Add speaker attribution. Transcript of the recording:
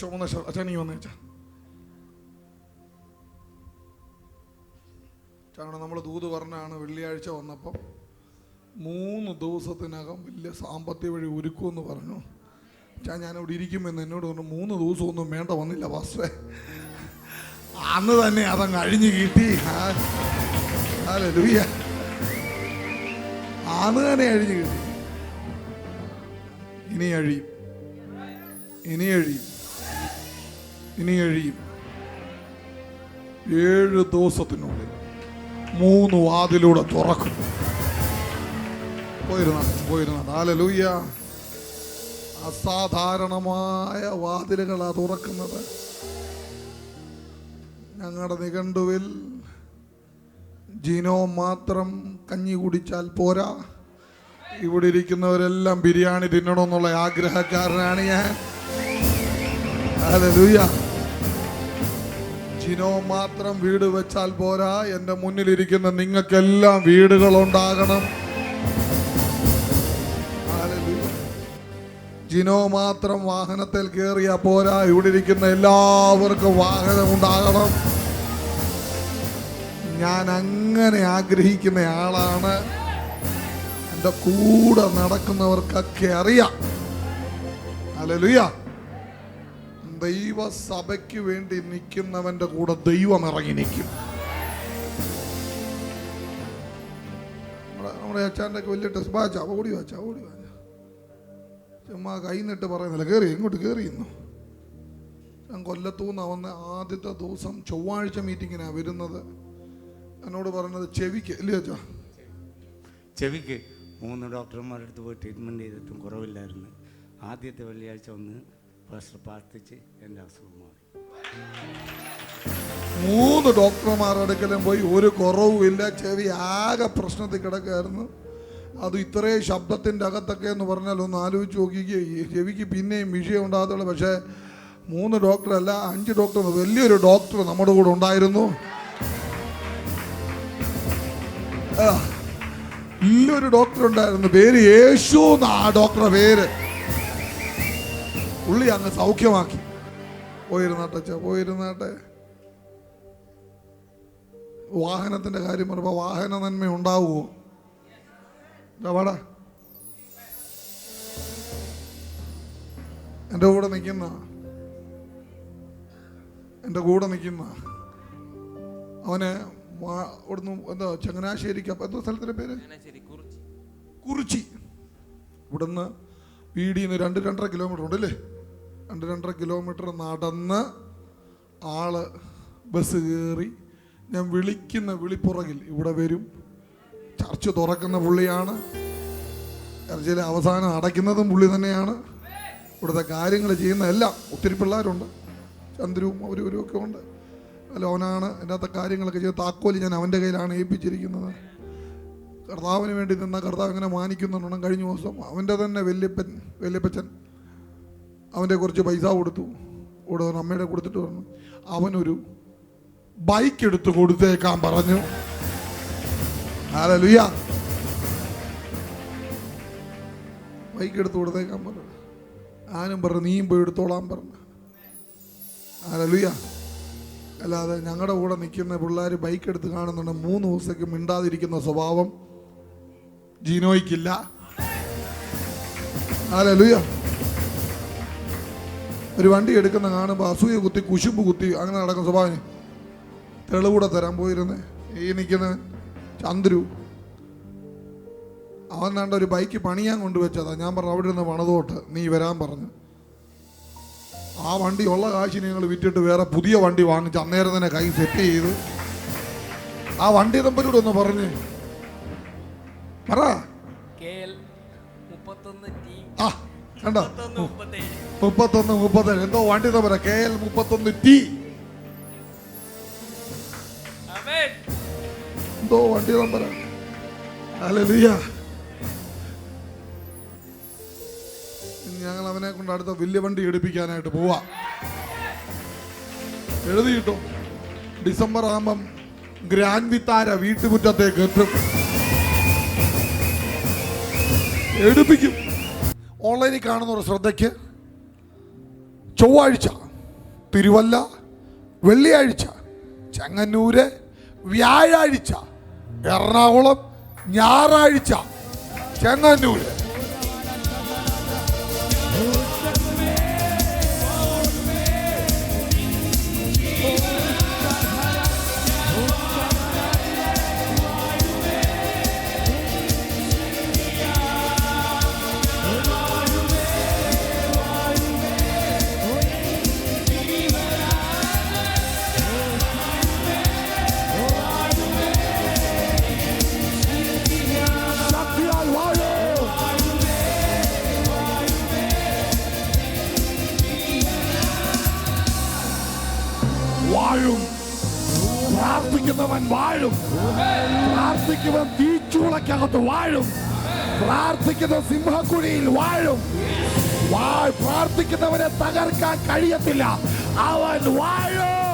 Speaker 1: ചുമന്ന അച്ഛനീ വന്നേച്ചാ കാരണം നമ്മൾ ദൂത് പറഞ്ഞാണ് വെള്ളിയാഴ്ച വന്നപ്പം മൂന്ന് ദിവസത്തിനകം വലിയ സാമ്പത്തിക വഴി ഒരുക്കുമെന്ന് പറഞ്ഞു. ചാ ഞാനിവിടെ ഇരിക്കുമെന്ന് എന്നോട് പറഞ്ഞു മൂന്ന് ദിവസമൊന്നും വേണ്ട വന്നില്ല പാസ്റ്റേ അന്ന് തന്നെ അതങ്ങ് അഴിഞ്ഞു കിട്ടി. അന്ന് തന്നെ അഴിഞ്ഞു കിട്ടി. ഇനി അഴിയും. ഇനി അഴിയും. ഇനി കഴിയും. ഏഴ് ദിവസത്തിനുള്ളിൽ മൂന്ന് വാതിലൂടെ തുറക്കും. പോയിരുന്ന പോയിരുന്ന ലൂയ്യ അസാധാരണമായ വാതിലുകളാ തുറക്കുന്നത്. ഞങ്ങളുടെ നിഘണ്ടുവിൽ ജിനോ മാത്രം കഞ്ഞി കുടിച്ചാൽ പോരാ. ഇവിടെ ഇരിക്കുന്നവരെല്ലാം ബിരിയാണി തിന്നണമെന്നുള്ള ആഗ്രഹക്കാരനാണ് ഞാൻ. ഹല്ലേലൂയ. ജിനോ മാത്രം വീട് വെച്ചാൽ പോരാ. എന്റെ മുന്നിലിരിക്കുന്ന നിങ്ങൾക്കെല്ലാം വീടുകളുണ്ടാകണം. ഉണ്ടാകണം ജിനോ മാത്രം വാഹനത്തിൽ കയറിയ പോരാ. ഇവിടെ ഇരിക്കുന്ന എല്ലാവർക്കും വാഹനം ഉണ്ടാകണം ഞാൻ അങ്ങനെ ആഗ്രഹിക്കുന്ന ആളാണ്. എന്റെ കൂടെ നടക്കുന്നവർക്കൊക്കെ അറിയാം. ഹല്ലേലൂയ. ദൈവസഭയ്ക്ക് വേണ്ടി നിൽക്കുന്നവന്റെ കൂടെ ദൈവം ഇറങ്ങി നിൽക്കും. നമ്മുടെ നമ്മുടെ അച്ഛന്റെ ഒക്കെ വലിയ ടെസ്റ്റ് വാച്ച ഓടി വാച്ച ഓടി വാച്ച ചുമ്മാ കൈ നിട്ട് പറയുന്നില്ല. കയറി ഇങ്ങോട്ട് കയറിയിരുന്നു ഞാൻ കൊല്ലത്തൂന്ന് വന്ന. ആദ്യത്തെ ദിവസം ചൊവ്വാഴ്ച മീറ്റിങ്ങിനാണ് വരുന്നത്. എന്നോട് പറഞ്ഞത് ചെവിക്ക് ഇല്ലേ അച്ഛാ?
Speaker 2: ചെവിക്ക് മൂന്ന് ഡോക്ടർമാരുടെ അടുത്ത് പോയി ട്രീറ്റ്മെന്റ് ചെയ്തിട്ടും കുറവില്ലായിരുന്നു. ആദ്യത്തെ വെള്ളിയാഴ്ച ഒന്ന് ഫസ്റ്റ് പ്രാർത്ഥിച്ച് എന്റെ അസുഖം മാറി
Speaker 1: മൂന്ന് ഡോക്ടർമാരുടെ അടുക്കലും പോയി ഒരു കുറവുമില്ല ചെവി ആകെ പ്രശ്നത്തിൽ കിടക്കായിരുന്നു അത് ഇത്രയും ശബ്ദത്തിന്റെ അകത്തൊക്കെ എന്ന് പറഞ്ഞാൽ ഒന്ന് ആലോചിച്ച് നോക്കിക്കുക ചെവിക്ക് പിന്നെയും വിഷയം ഉണ്ടാകത്തുള്ളൂ. പക്ഷേ മൂന്ന് ഡോക്ടറല്ല അഞ്ച് ഡോക്ടർ വലിയൊരു ഡോക്ടർ നമ്മുടെ കൂടെ ഉണ്ടായിരുന്നു. വലിയൊരു ഡോക്ടർ ഉണ്ടായിരുന്നു. പേര് യേശു ആ ഡോക്ടറുടെ പേര്. പുള്ളി അങ്ങ് സൗഖ്യമാക്കി. പോയിരുന്നാട്ടെ പോയിരുന്നാട്ടെ. വാഹനത്തിന്റെ കാര്യം പറയുമ്പോൾ വാഹന നന്മ ഉണ്ടാവുമോ വാടാ. എന്റെ കൂടെ നിൽക്കുന്ന എന്റെ കൂടെ നിൽക്കുന്ന അവന് അവിടുന്ന് ഇവിടുന്ന് എന്താ ചങ്ങനാശ്ശേരിക്ക് അപ്പം എന്തോ സ്ഥലത്തിന്റെ പേര്? കുറിച്ചി. ഇവിടുന്ന് വീടിന്ന് രണ്ട് രണ്ടര കിലോമീറ്റർ ഉണ്ട് അല്ലേ രണ്ട് രണ്ടര കിലോമീറ്റർ നടന്ന് ആൾ ബസ് കയറി ഞാൻ വിളിക്കുന്ന വിളിപ്പുറകിൽ ഇവിടെ വരും. ചർച്ച് തുറക്കുന്ന പുള്ളിയാണ്. ചർച്ചയിലെ അവസാനം അടയ്ക്കുന്നതും പുള്ളി തന്നെയാണ്. ഇവിടുത്തെ കാര്യങ്ങൾ ചെയ്യുന്ന എല്ലാം ഒത്തിരി പിള്ളേരുണ്ട്. ചന്ദ്രവും അവരും ഒക്കെ ഉണ്ട്. അല്ല അവനാണ്. അതിനകത്തെ കാര്യങ്ങളൊക്കെ ചെയ്ത് താക്കോൽ ഞാൻ അവന്റെ കയ്യിലാണ് ഏൽപ്പിച്ചിരിക്കുന്നത്. കർത്താവിന് വേണ്ടി നിന്ന കർത്താവ് ഇങ്ങനെ മാനിക്കുന്നുണ്ടെന്നും കഴിഞ്ഞ ദിവസം അവന്റെ തന്നെ വല്യപ്പൻ വല്യപ്പച്ചൻ അവന്റെ കുറച്ച് പൈസ കൊടുത്തു. ഒരു അമ്മയുടെ കൊടുത്തിട്ട് പറഞ്ഞു അവനൊരു ബൈക്ക് എടുത്ത് കൊടുത്തേക്കാൻ പറഞ്ഞു. ഹല്ലേലൂയ ബൈക്ക് എടുത്ത് കൊടുത്തേക്കാൻ പറഞ്ഞു. ആനും പറഞ്ഞു നീയും പോയി എടുത്തോളാൻ പറഞ്ഞു. ഹല്ലേലൂയ അല്ലാതെ ഞങ്ങളുടെ കൂടെ നിൽക്കുന്ന പിള്ളേർ ബൈക്ക് എടുത്ത് കാണുന്നുണ്ട്. മൂന്ന് ദിവസത്തേക്ക് മിണ്ടാതിരിക്കുന്ന സ്വഭാവം ജീനോയ്ക്കില്ല. ഹല്ലേലൂയ ഒരു വണ്ടി എടുക്കുന്ന കാണുമ്പോൾ അസൂയ കുത്തി കുശുമ്പ് കുത്തി അങ്ങനെ നടക്കുന്ന സ്വഭാവം. തെളിവൂടെ തരാൻ പോയിരുന്നേ. ഈ നിൽക്കുന്ന ചന്ദ്രു അവൻ കണ്ട ഒരു ബൈക്ക് പണിയാൻ കൊണ്ടുവച്ചതാ. ഞാൻ പറഞ്ഞു അവിടെ നിന്ന് പണതോട്ട്. നീ വരാൻ പറഞ്ഞു. ആ വണ്ടി ഉള്ള കാശി ഞങ്ങൾ വിറ്റിട്ട് വേറെ പുതിയ വണ്ടി വാങ്ങിച്ച് അന്നേരം തന്നെ കൈ സെറ്റ് ചെയ്ത് ആ വണ്ടി നമ്പരോട് ഒന്ന് പറഞ്ഞു. പറ. ആ. കണ്ടോ?
Speaker 3: മുപ്പത്തൊന്ന് മുപ്പത്തേഴ്
Speaker 1: എന്തോ വണ്ടി തമ്മിൽ കെ എൽ മുപ്പത്തൊന്ന് ടി. എന്തോ വണ്ടി തമ്പര ഞങ്ങൾ അവനെ കൊണ്ട് അടുത്ത വലിയ വണ്ടി എടുപ്പിക്കാനായിട്ട് പോവാ. എഴുതി കിട്ടും. ഡിസംബർ ആകുമ്പം ഗ്രാൻഡ് വിത്താര വീട്ടുമുറ്റത്തേക്ക് എത്തും. എടുപ്പിക്കും. ഓൺലൈനിൽ കാണുന്ന ഒരു ശ്രദ്ധയ്ക്ക് ചൊവ്വാഴ്ച തിരുവല്ല വെള്ളിയാഴ്ച ചെങ്ങന്നൂര് വ്യാഴാഴ്ച എറണാകുളം ഞായറാഴ്ച ചെങ്ങന്നൂര്. വാഴും. പ്രാർത്ഥിക്കുന്നവൻ വാഴും. പ്രാർത്ഥിക്കുന്നവൻ തീച്ചൂളക്കകത്ത് വാഴും. പ്രാർത്ഥിക്കുന്ന സിംഹക്കുഴിയിൽ വാഴും. പ്രാർത്ഥിക്കുന്നവനെ തകർക്കാൻ കഴിയത്തില്ല. അവൻ വാഴും.